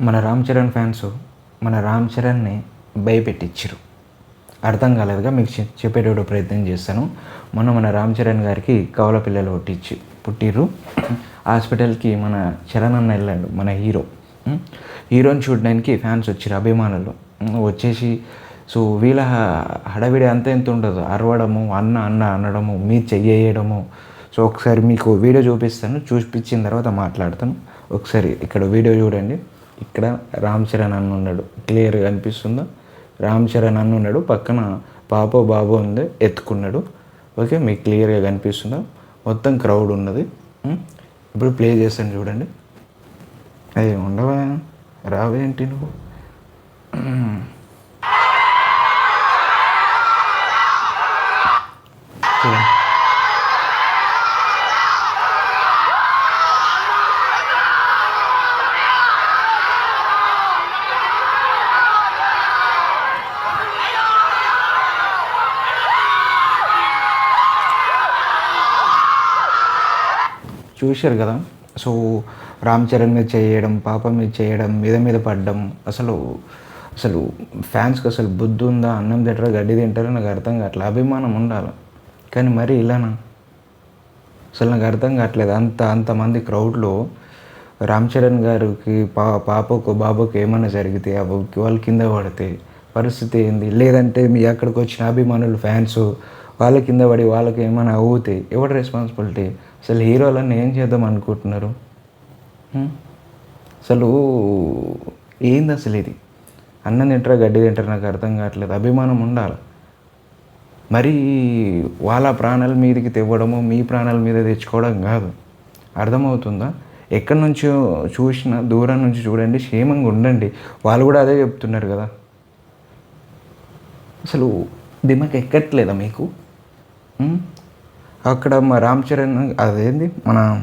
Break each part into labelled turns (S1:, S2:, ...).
S1: మన రామ్ చరణ్ ఫ్యాన్స్ మన రామ్ చరణ్ని భయపెట్టించారు అర్థం కాలేదుగా మీకు చెప్పేటప్పుడు ప్రయత్నం చేస్తాను. మొన్న మన రామ్ చరణ్ గారికి కవల పిల్లలు పుట్టించి పుట్టిర్రు. హాస్పిటల్కి మన చరణ్ అన్న వెళ్ళాడు మన హీరో. హీరోని చూడడానికి ఫ్యాన్స్ వచ్చారు అభిమానులు. వచ్చేసి సో వీళ్ళ హడవిడి హడావిడి అంత ఎంత ఉండదు? అరవడము అన్న అన్న అనడము మీ చెయ్యడము సో ఒకసారి మీకు వీడియో చూపిస్తాను. చూపించిన తర్వాత మాట్లాడతాను. ఒకసారి ఇక్కడ వీడియో చూడండి. ఇక్కడ రామ్ చరణ్ అన్న ఉన్నాడు. క్లియర్గా కనిపిస్తుందా రామ్ చరణ్ అన్న ఉన్నాడు. పక్కన పాపో బాబు ఉంది ఎత్తుకున్నాడు. ఓకే మీకు క్లియర్గా కనిపిస్తుందా? మొత్తం క్రౌడ్ ఉన్నది. Hmm? ఇప్పుడు ప్లే చేస్తాను చూడండి. అది ఉండవా? రావేంటి నువ్వు? Hmm. చూడండి. చూశారు కదా? సో రామ్ చరణ్ మీద చేయడం పాప మీద చేయడం మీద మీద పడడం అసలు అసలు ఫ్యాన్స్కి అసలు బుద్ధి ఉందా? అన్నం తింటారా? గడ్డి తింటారా? నాకు అర్థం కావట్లేదు అభిమానం ఉండాలి. కానీ మరి ఇలానా? అసలు నాకు అర్థం కావట్లేదు. అంత అంతమంది క్రౌడ్లో రామ్ చరణ్ గారికి పా పాపకు బాబుకు ఏమైనా జరిగితే ఆ వాళ్ళు కింద పడితే పరిస్థితి ఏంది? లేదంటే మీ అక్కడికి వచ్చిన అభిమానులు ఫ్యాన్స్ వాళ్ళ కింద పడి వాళ్ళకి ఏమైనా అవుతాయి ఎవరి రెస్పాన్సిబిలిటీ అసలు హీరోలన్నీ ఏం చేద్దాం అనుకుంటున్నారు? అసలు ఏంది అసలు ఇది? అన్నం తింటారా గడ్డి తింటారా? నాకు అర్థం కావట్లేదు. అభిమానం ఉండాలి? మరి వాళ్ళ ప్రాణాల మీదకి తెవ్వడము మీ ప్రాణాల మీద తెచ్చుకోవడం కాదు. అర్థమవుతుందా? ఎక్కడి నుంచో చూసినా దూరం నుంచి చూడండి క్షేమంగా ఉండండి. వాళ్ళు కూడా అదే చెప్తున్నారు కదా. అసలు దిమాక్ ఎక్కట్లేదా మీకు? అక్కడ మా రామ్ చరణ్ అదేంది? మన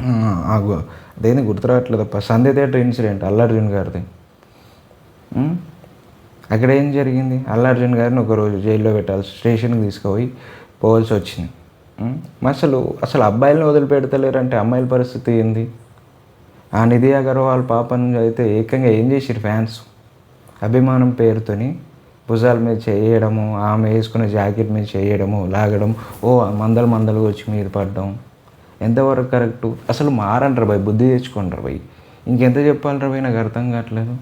S1: ఆ, గుర్తురావట్లేదు గు- అదేంది గుర్తురావట్లేదప్ప సంధ్య థియేటర్ ఇన్సిడెంట్ అల్లార్జున్ గారిది. అక్కడ ఏం జరిగింది? అల్లార్జున్ గారిని ఒకరోజు జైల్లో పెట్టాల్సి స్టేషన్కి తీసుకుపోయి పోవాల్సి వచ్చింది. అసలు అసలు అబ్బాయిలను వదిలిపెడతలేరంటే అమ్మాయిల పరిస్థితి ఏంది? ఆ నిధి అగర్వాల్ పాపను అయితే ఏకంగా ఏం చేసిరు ఫ్యాన్స్? అభిమానం పేరుతోని భుజాల మీద చేయడము ఆమె వేసుకున్న జాకెట్ మీద చేయడము లాగడం. ఓ మందలు మందలు వచ్చి మీద పడడం. ఎంతవరకు కరెక్టు? అసలు మారంటారు భయ్ బుద్ధి తెచ్చుకుంటారు భయ్ ఇంకెంత చెప్పాలరా భయ్ నాకు అర్థం కావట్లేదు.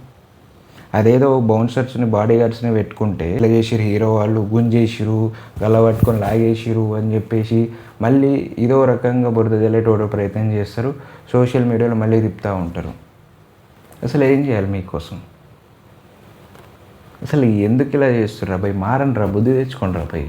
S1: అదేదో బౌన్సర్స్ని బాడీ గార్డ్స్ని పెట్టుకుంటే ఇట్లా చేసిరు హీరో వాళ్ళు గుంజేసిరు గల పట్టుకొని లాగేసిరు అని చెప్పేసి మళ్ళీ ఇదో రకంగా బురద తెలియటోడో ప్రయత్నం చేస్తారు. సోషల్ మీడియాలో మళ్ళీ తిప్పుతూ ఉంటారు. అసలు ఏం చేయాలి మీకోసం? అసలు ఎందుకు ఇలా చేస్తుర్రా భయ్? మారండి రా బుద్ధి తెచ్చుకోండి రా భయ్?